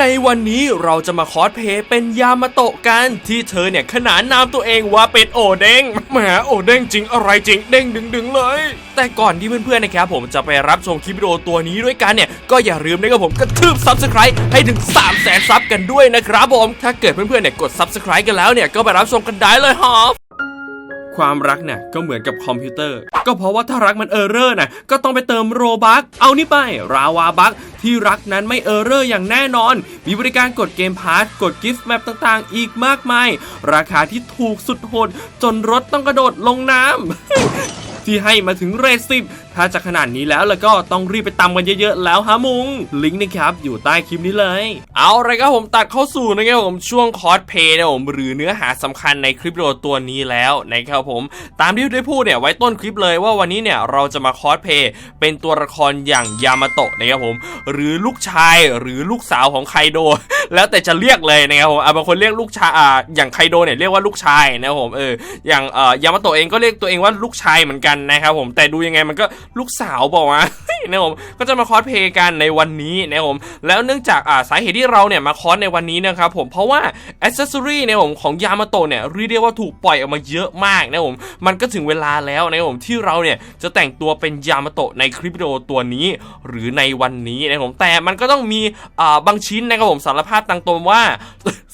ในวันนี้เราจะมาคอสเพย์เป็นยามาโตะกันที่เธอเนี่ยขนานนามตัวเองว่าเป็นโอเด้งแหมโอเด้งจริงอะไรจริงเด้งดึงดึงเลย แต่ก่อนที่เพื่อนๆนะครับผมจะไปรับชมคลิปวิดีโอตัวนี้ด้วยกันเนี่ยก็อย่าลืมนะครับผมกระทืบ subscribe ให้ถึง 3 0 0แสนซับกันด้วยนะครับผม ถ้าเกิดเพื่อนๆเนี่ยกด subscribe กันแล้วเนี่ยก็ไปรับชมกันได้เลยฮะ ความรักเนี่ยก็เหมือนกับคอมพิวเตอร์ ก็เพราะว่าถ้ารักมันเออร์เรอร์น่ะก็ต้องไปเติมโรบักเอานี่ไปราวาบัคที่รักนั้นไม่เออร์เรอร์อย่างแน่นอน มีบริการกดเกมพาร์ทกดกิฟต์แมปต่างๆ อีกมากมาย ราคาที่ถูกสุดโหดจนรถต้องกระโดดลงน้ำที่ให้มาถึงเรทสิบ ถ้าจะขนาดนี้แล้วแล้วก็ต้องรีบไปตำกันเยอะๆแล้วฮะมุง ลิงก์นะครับอยู่ใต้คลิปนี้เลย เอาละครับผมตัดเข้าสู่นะครับผมช่วงคอร์สเพย์นะผมหรือเนื้อหาสำคัญในคลิปวิดีโอตัวนี้แล้วนะครับผมตามที่ได้พูดเนี่ยไว้ต้นคลิปเลยว่าวันนี้เนี่ยเราจะมาคอร์สเพย์เป็นตัวละครอย่างยามาโตะนะครับผมหรือลูกชายหรือลูกสาวของไคโด แล้วแต่จะเรียกเลยนะครับผมบางคนเรียกลูกชายอย่างไคโดเนี่ยเรียกว่าลูกชายนะครับผมเอออย่างยามาโตะเองก็เรียกตัวเองว่าลูกชายเหมือนกันนะครับผมแต่ดูยังไงมันก็ลูกสาวบอกว่านะผมก็จะมาคอสเพลย์กันในวันนี้นะผมแล้วเนื่องจากอ่าสาเหตุที่เราเนี่ยมาคอสในวันนี้นะครับผมเพราะว่าอ c เซสซอรี่นะผมของยามาโตะเนี่ยเรียกว่าถูกปล่อยออกมาเยอะมากนะผมมันก็ถึงเวลาแล้วนะผมที่เราเนี่ยจะแต่งตัวเป็นยามาโตะในคลิปวิดีโอตัวนี้หรือในวันนี้นะผมแต่มันก็ต้องมีอ่าบางชิ้นนะครับผมสารภาพตามตรงว่า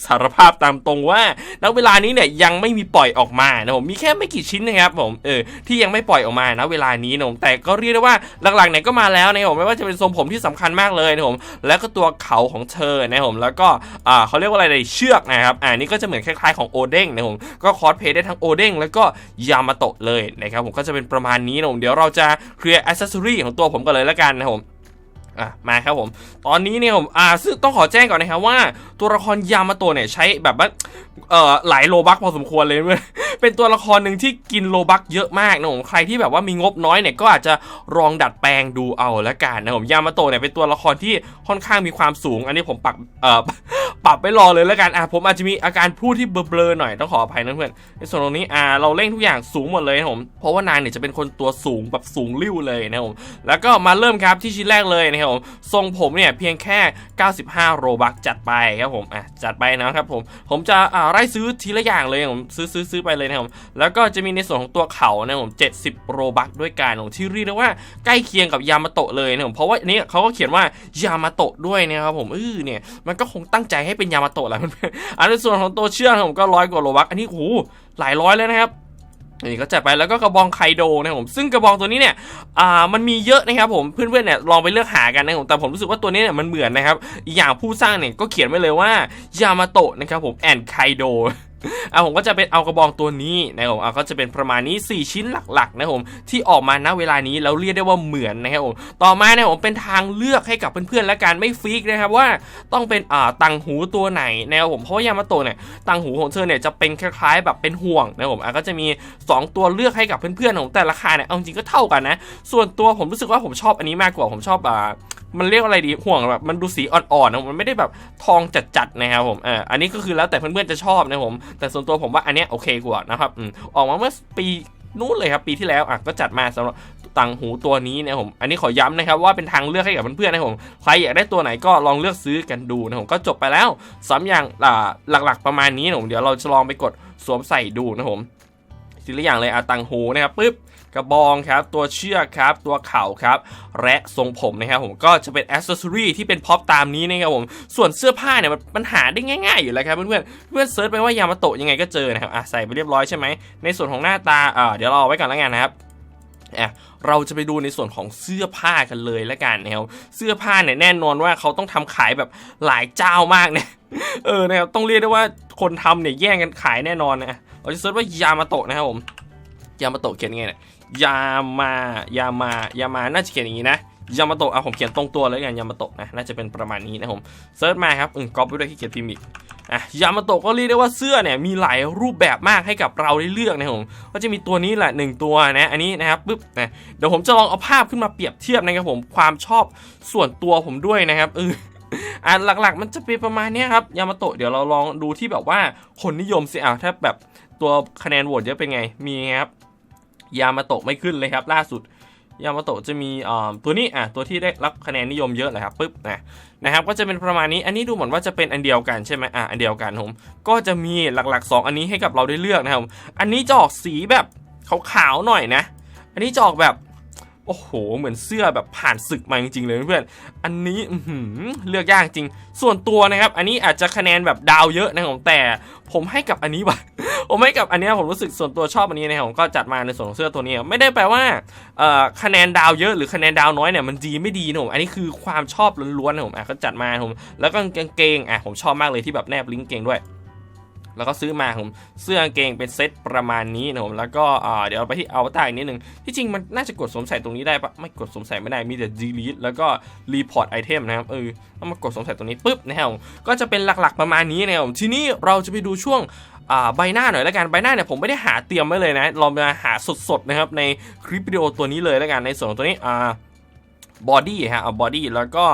สารภาพตามตรงว่าณเวลานี้เนี่ยยังไม่มีปล่อยออกมานะผมมีแค่ไม่กี่ชิ้นนะครับผมเออที่ยังไม่ปล่อยออกมาณเวลานี้นะผมแต่ก็เรียกได้ว่าหลักๆเนี่ยก็มาแล้วนะครับผมไม่ว่าจะเป็นทรงผมที่สำคัญมากเลยนะผมแล้วก็ตัวเขาของเธอนะครับผมแล้วก็อ่าเขาเรียกว่าอะไรเลยเชือกนะครับอ่านี่ก็จะเหมือนคล้ายๆของโอเด้งนะผมก็คอสเพย์ได้ทั้งโอเด้งแล้วก็ยามาโตะเลยนะครับผมก็จะเป็นประมาณนี้นะผมเดี๋ยวเราจะเคลียร์อ c เซสซอรี่ของตัวผมกันเลยละกันนะครับผมอะมาครับผม ตอนนี้เนี่ยผมอ่าซึ่งต้องขอแจ้งก่อนนะครับว่า ตัวละครยามาโตเนี่ยใช้แบบว่าเอ่อหลายโลบักพอสมควรเลยเว้ย เป็นตัวละครหนึ่งที่กินโลบักเยอะมากนะผมใครที่แบบว่ามีงบน้อยเนี่ยก็อาจจะลองดัดแปลงดูเอาละกันนะผมยามาโตะเนี่ยเป็นตัวละครที่ค่อนข้างมีความสูง อันนี้ผมปรับเอ่อปรับไปรอเลยละกันอะผมอาจจะมีอาการพูดที่เบลอๆหน่อยต้องขออภัยนะเพื่อนในส่วนตรงนี้อ่าเราเร่งทุกอย่างสูงหมดเลยนะผมเพราะว่านางเนี่ยจะเป็นคนตัวสูงแบบสูงริ้วเลยนะผมแล้วก็มาเริ่มครับที่ชิ้นแรกเลยนะครับผมทรงผมเนี่ยเพียงแค่ 95 โรบักจัดไปครับผมอะจัดไปนะครับผมผมจะอ่าไล่ซื้อทีละอย่างเลยผมซื้อซื้อซื้อไปเลยนะครับแล้วก็จะมีในส่วนของตัวเขานะผม70 โรบักด้วยกันของที่เรียกได้ว่าใกล้เคียงกับยามาโตะเลยนะผมเพราะว่านนี้เขาก็เขียนว่ายามาโตะด้วยนะครับผมเออเนี่ยมันก็คงตั้งใจให้เป็นยามาโตะแหละอนๆอันในส่วนของตัวเชือกผมก็ร้อยกว่าโรบักอันนี้โอ้หหลายร้อยเลยนะครับนี่ก็จัดไปแล้วก็กระบองไคโดนะผมซึ่งกระบองตัวนี้เนี่ยอ่ามันมีเยอะนะครับผมเพื่อนๆเนี่ยลองไปเลือกหากันนะผมแต่ผมรู้สึกว่าตัวนี้เนี่ยมันเหมือนนะครับอีกอย่างผู้สร้างเนี่ยก็เขียนไว้เลยว่ายามาโตะนะครับผมแอนไคโด อะผมก็จะเป็นเอากระบองตัวนี้นะครับผมอะก็จะเป็นประมาณนี้ 4 ชิ้นหลักๆนะครับผมที่ออกมาณเวลานี้แล้วเรียกได้ว่าเหมือนนะครับผมต่อมาเนี่ยผมเป็นทางเลือกให้กับเพื่อนๆและการไม่ฟิกนะครับว่าต้องเป็นอ่าตังหูตัวไหนนะครับผมเพราะว่ายามาโตะเนี่ยตังหูของเธอเนี่ยจะเป็นคล้ายๆแบบเป็นห่วงนะครับผมอะก็จะมี 2 ตัวเลือกให้กับเพื่อนๆของแต่ราคาเนี่ยเอาจริงก็เท่ากันนะ ส่วนตัวผมรู้สึกว่าผมชอบอันนี้มากกว่าผมชอบอ่า มันเรียกว่าอะไรดีห่วงแบบมันดูสีอ่อนๆนะมันไม่ได้แบบทองจัดๆนะครับผมเอออันนี้ก็คือแล้วแต่เพื่อนๆจะชอบนะผมแต่ส่วนตัวผมว่าอันเนี้ยโอเคกว่านะครับอืมออกมาเมื่อปีนู้นเลยครับปีที่แล้วอะก็จัดมาสำหรับต่างหูตัวนี้นะผม อันนี้ขอย้ำนะครับว่าเป็นทางเลือกให้กับเพื่อนๆนะผม ใครอยากได้ตัวไหนก็ลองเลือกซื้อกันดูนะผม ก็จบไปแล้วสามอย่างอ่าหลักๆประมาณนี้นะผม เดี๋ยวเราจะลองไปกดสวมใส่ดูนะผมทีละอย่างเลยอะตังหูนะครับปึ๊บ กระบองครับตัวเชือกครับตัวเข่าครับและทรงผมนะครับผมก็จะเป็นอ c เซสซอรีที่เป็นพ็อปตามนี้นะครับผมส่วนเสื้อผ้าเนี่ยมันหาได้ง่าย ๆอยู่แล้วครับเพื่อนๆเพื่อนเซิร์ชไปว่ายามาโตะยังไงก็เจอนะครับอะใส่ไปเรียบร้อยใช่ไหมในส่วนของหน้าตาอ่าเดี๋ยวเราเอาไว้ก่อนแล้วกันนะครับอะเราจะไปดูในส่วนของเสื้อผ้ากันเลยแล้วกันนะครับเสื้อผ้าเนี่ยแน่นอนว่าเขาต้องทำขายแบบหลายเจ้ามากเนี่ยเออนะครับต้องเรียกได้ว่าคนทำเนี่ยแย่งกันขายแน่นอนนะเราจะเซิร์ชว่ายามาโตะนะครับผมยามาโตะเขียนไงเนี่ย ยามายามายามาน่าจะเขียนอย่างนี้นะยามาโตะอะผมเขียนตรงตัวเลยกันยามาโตะนะน่าจะเป็นประมาณนี้นะผมเซิร์ชมาครับอืมก๊อปไปด้วยที่เขียนพิมพ์อีกอะยามาโตะก็เรียกได้ว่าเสื้อเนี่ยมีหลายรูปแบบมากให้กับเราได้เลือกนะครับผมก็จะมีตัวนี้แหละหนึ่งตัวนะอันนี้นะครับปึ๊บนะเดี๋ยวผมจะลองเอาภาพขึ้นมาเปรียบเทียบนะครับผมความชอบส่วนตัวผมด้วยนะครับเอออะหลักๆ มันจะเป็นประมาณนี้ครับยามาโตะเดี๋ยวเราลองดูที่แบบว่าคนนิยมสิอะถ้าแบบตัวคะแนนโหวตเยอะเป็นไงมีครับ ยามาโตะไม่ขึ้นเลยครับล่าสุดยามาโตะจะมีอ่ตัวนี้อะตัวที่ได้รับคะแนนนิยมเยอะเลยครับปึ๊บนะนะครับก็จะเป็นประมาณนี้อันนี้ดูเหมือนว่าจะเป็นอันเดียวกันใช่ไหมอะอันเดียวกันผมก็จะมีหลักๆ 2 อันนี้ให้กับเราได้เลือกนะครับอันนี้จะออกสีแบบขาวๆหน่อยนะ อันนี้จะออกแบบ โอ้โห เหมือนเสื้อแบบผ่านศึกมาจริงๆเลยเพื่อน อันนี้อืเลือกยากจริง ส่วนตัวนะครับ อันนี้อาจจะคะแนนแบบดาวเยอะนะผมแต่ผมให้กับอันนี้ว่ะผมให้กับอันนี้ผมรู้สึกส่วนตัวชอบอันนี้นะครับผมก็จัดมาในส่วนของเสื้อตัวนี้ ไม่ได้แปลว่าคะแนนดาวเยอะหรือคะแนนดาวน้อยเนี่ยมันดีไม่ดีนะผมอันนี้คือความชอบล้วนๆนะผมอะก็จัดมาผมแล้วก็กางเกงอะผมชอบมากเลยที่แบบแนบลิงก์เกงด้วย แล้วก็ซื้อมาผมเสื้อกางเกงเป็นเซตประมาณนี้นะผมแล้วก็เดี๋ยวไปที่เอวตาอีกนิดนึงที่จริงมันน่าจะกดสวมใส่ตรงนี้ได้ปะไม่กดสวมใส่ไม่ได้มีแต่ delete แล้วก็ report item นะครับเออต้องมากดสวมใส่ตรงนี้ปุ๊บนะครับผมก็จะเป็นหลักๆประมาณนี้นะครับผมทีนี้เราจะไปดูช่วงใบหน้าหน่อยแล้วกันใบหน้าเนี่ยผมไม่ได้หาเตรียมไว้เลยนะเรามาหาสดๆนะครับในคลิปวิดีโอตัวนี้เลยแล้วกันในส่วนของตัวนี้อ่าบอดี้ฮะเอาบอดี้แล้วก็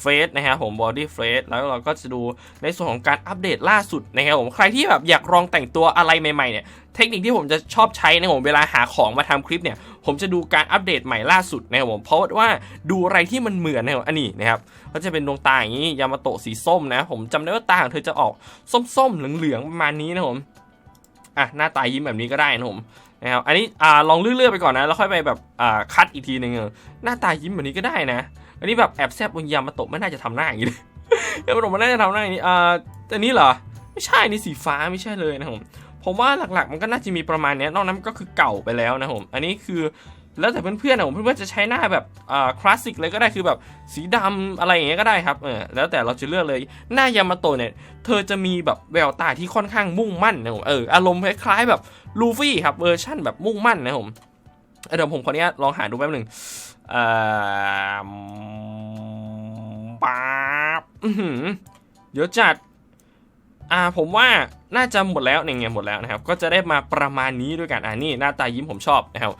เฟสนะครับผมบอดี้เฟสแล้วเราก็จะดูในส่วนของการอัปเดตล่าสุดนะครับผมใครที่แบบอยากลองแต่งตัวอะไรใหม่ๆเนี่ยเทคนิคที่ผมจะชอบใช้นะผมเวลาหาของมาทำคลิปเนี่ยผมจะดูการอัปเดตใหม่ล่าสุดนะครับผมเพราะว่าดูอะไรที่มันเหมือนนะครับอันนี้นะครับก็จะเป็นดวงตาอย่างนี้ยามาโตะสีส้มนะผมจำได้ว่าตาของเธอจะออกส้มๆเหลืองๆประมาณนี้นะผมอะหน้าตายิ้มแบบนี้ก็ได้นะผมนะครับอันนี้อ่าลองเลื่อนๆไปก่อนนะแล้วค่อยไปแบบอ่าคัดอีกทีหนึ่งหน้าตายิ้มแบบนี้ก็ได้นะ อันนี้แบบแอบแซบบนยามาโตะไม่น่าจะทำหน้าอย่างนี้เลยยามาตะไม่น่าจะทำหน้าอย่างนี้อ่าอันนี้เหรอไม่ใช่นี่สีฟ้าไม่ใช่เลยนะผมผมว่าหลักๆมันก็น่าจะมีประมาณนี้นอกนั้นก็คือเก่าไปแล้วนะผมอันนี้คือแล้วแต่เพื่อนๆนะผมเพื่อนๆจะใช้หน้าแบบอ่าคลาสสิกเลยก็ได้คือแบบสีดำอะไรอย่างเงี้ยก็ได้ครับเออแล้วแต่เราจะเลือกเลยหน้ายามาโตะเนี่ยเธอจะมีแบบแววตาที่ค่อนข้างมุ่งมั่นนะผมเอออารมณ์คล้ายๆแบบลูฟี่ครับเวอร์ชั่นแบบมุ่งมั่นนะผม เดี๋ยวผมขออนุญาตลองหาดูแป๊บหนึ่งเออป๊าบเดี๋ยวจัด อ่าผมว่าน่าจะหมดแล้วเนี่ยไงหมดแล้วนะครับ ก็จะได้มาประมาณนี้ด้วยกัน อ่านี่หน้าตายิ้มผมชอบนะครับ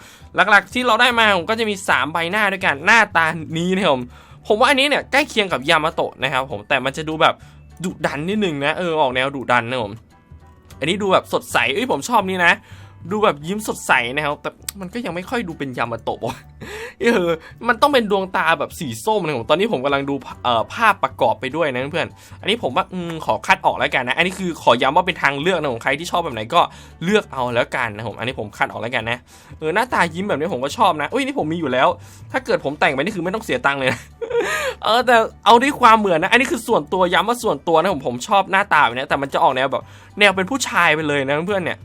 หลักๆที่เราได้มาผมก็จะมี 3 ใบหน้าด้วยกัน หน้าตานี้นะครับผมผมว่าอันนี้เนี่ยใกล้เคียงกับยามาโตะนะครับผมแต่มันจะดูแบบดุดันนิดนึงนะเออออกแนวดุดันนะผมอันนี้ดูแบบสดใสเอ้ยผมชอบนี่นะ ดูแบบยิ้มสดใสนะครับ แต่มันก็ยังไม่ค่อยดูเป็นยามาโตะเออ มันต้องเป็นดวงตาแบบสีส้มนะผมตอนนี้ผมกำลังดูภาพประกอบไปด้วยนะเพื่อน อันนี้ผมว่าอขอคัดออกแล้วกันนะ อันนี้คือขอย้ำว่าเป็นทางเลือกนะของใครที่ชอบแบบไหนก็เลือกเอาแล้วกันนะผม อันนี้ผมคัดออกแล้วกันนะ เออหน้าตายิ้มแบบนี้ผมก็ชอบนะอุ้ยนี่ผมมีอยู่แล้ว ถ้าเกิดผมแต่งไปนี่คือไม่ต้องเสียตังค์เลยนะเออแต่เอาด้วยความเหมือนนะ อันนี้คือส่วนตัวย้ำว่าส่วนตัวนะผมผมชอบหน้าตาแบบนี้แต่มันจะออกแนวแบบ แนวเป็นผู้ชายไปเลยนะเพื่อนเนี่ย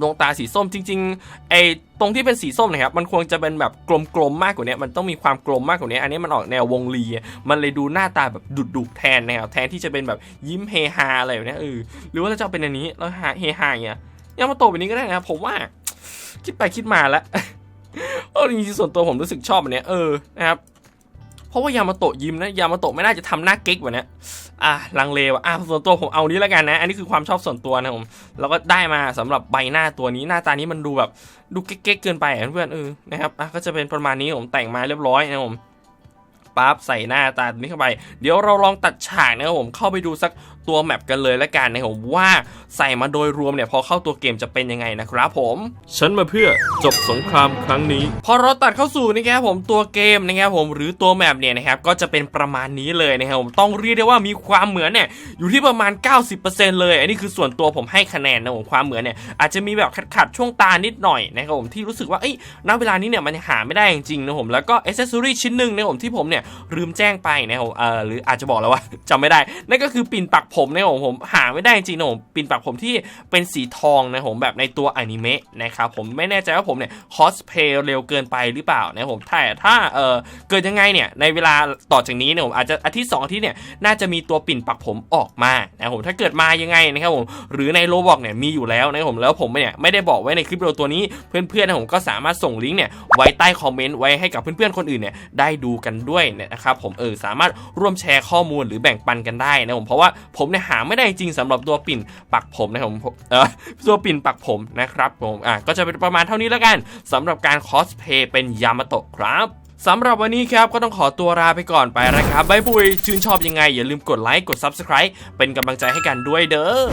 ดวงตาสีส้มจริงๆไอ้ตรงที่เป็นสีส้มนะครับมันควรจะเป็นแบบกลมๆมากกว่านี้มันต้องมีความกลมมากกว่านี้ อันนี้มันออกแนววงลีมันเลยดูหน้าตาแบบดุๆแทนแนวแทนที่จะเป็นแบบยิ้มเฮฮาอะไรแบบเนี้ยเออหรือว่าเราจะเป็นอันนี้แล้วหาเฮฮาอย่างเงี้ยยามาโตแบบนี้ก็ได้นะผมว่า คิดไปคิดมาแล้วเออจริงๆส่วนตัวผมรู้สึกชอบอันเนี้ยเออนะครับ เพราะว่ายามาโตะยิ้มนะยามาโตะไม่น่าจะทำหน้าเก๊กแบบเนี้ยอะลังเลว่ะอะส่วนตัวผมเอานี้แล้วกันนะ อันนี้คือความชอบส่วนตัวนะผมแล้วก็ได้มาสำหรับใบหน้าตัวนี้หน้าตานี้มันดูแบบดูเก๊กเกินไปเพื่อนเออนะครับอะก็จะเป็นประมาณนี้ผมแต่งมาเรียบร้อยนะผม ปั๊บใส่หน้าตาตัวนี้เข้าไป เดี๋ยวเราลองตัดฉากนะครับผมเข้าไปดูสักตัวแมปกันเลยละกันนะครับผมว่าใส่มาโดยรวมเนี่ยพอเข้าตัวเกมจะเป็นยังไงนะครับผมฉันมาเพื่อจบสงครามครั้งนี้ พอเราตัดเข้าสู่นะครับผมตัวเกมนะครับผมหรือตัวแมปเนี่ยนะครับก็จะเป็นประมาณนี้เลยนะครับผมต้องเรียกได้ว่ามีความเหมือนเนี่ยอยู่ที่ประมาณ 90%เลย อันนี้คือส่วนตัวผมให้คะแนนนะผมความเหมือนเนี่ยอาจจะมีแบบขัดๆช่วงตานิดหน่อยนะครับผมที่รู้สึกว่าเอ้ยณเวลานี้เนี่ยมันหาไม่ได้จริงๆนะผมแล้วก็อ c เซสซอรี่ชิ้นหนึ่งนะครับผมที่ผมเนี่ยลืมแจ้งไปนะครับเออหรืออาจจะบอกแล้วว่าจำไม่ได้ นั่นก็คือปิ่นปักผมนะครับผมหาไม่ได้จริงนะผมปิ่นปักผมที่เป็นสีทองนะผมแบบในตัวอนิเมะนะครับผมไม่แน่ใจว่าผมเนี่ยคอสเพย์เร็วเกินไปหรือเปล่านะผมถ้าถ้าเออเกิดยังไงเนี่ยในเวลาต่อจากนี้เนี่ยผมอาจจะอาทิตย์สองอาทิตย์เนี่ยน่าจะมีตัวปิ่นปักผมออกมานะผมถ้าเกิดมายังไงนะครับผมหรือในโลบอกเนี่ยมีอยู่แล้วนะครับผมแล้วผมเนี่ยไม่ได้บอกไว้ในคลิปวิดีโอตัวนี้เพื่อนๆนะผมก็สามารถส่งลิงก์เนี่ยไว้ใต้คอมเมนต์ไว้ให้กับเพื่อนๆคนอื่นเนี่ยได้ดูกันด้วยเนี่ยนะครับผมเออสามารถร่วมแชร์ข้อมูลหรือแบ่งปันกันได้นะผมเพราะว่าผมเนี่ยหาไม่ได้จริงสำหรับตัวปิ่นปักผมนะครับผมเออตัวปิ่นปักผมนะครับผมอะก็จะเป็นประมาณเท่านี้แล้วกันสำหรับการคอสเพย์เป็นยามาโตะครับสำหรับวันนี้ครับก็ต้องขอตัวลาไปก่อนไปนะครับบายบุยชื่นชอบยังไง อย่าลืมกดไลค์กด Subscribe เป็นกำลังใจให้กันด้วยเด้อ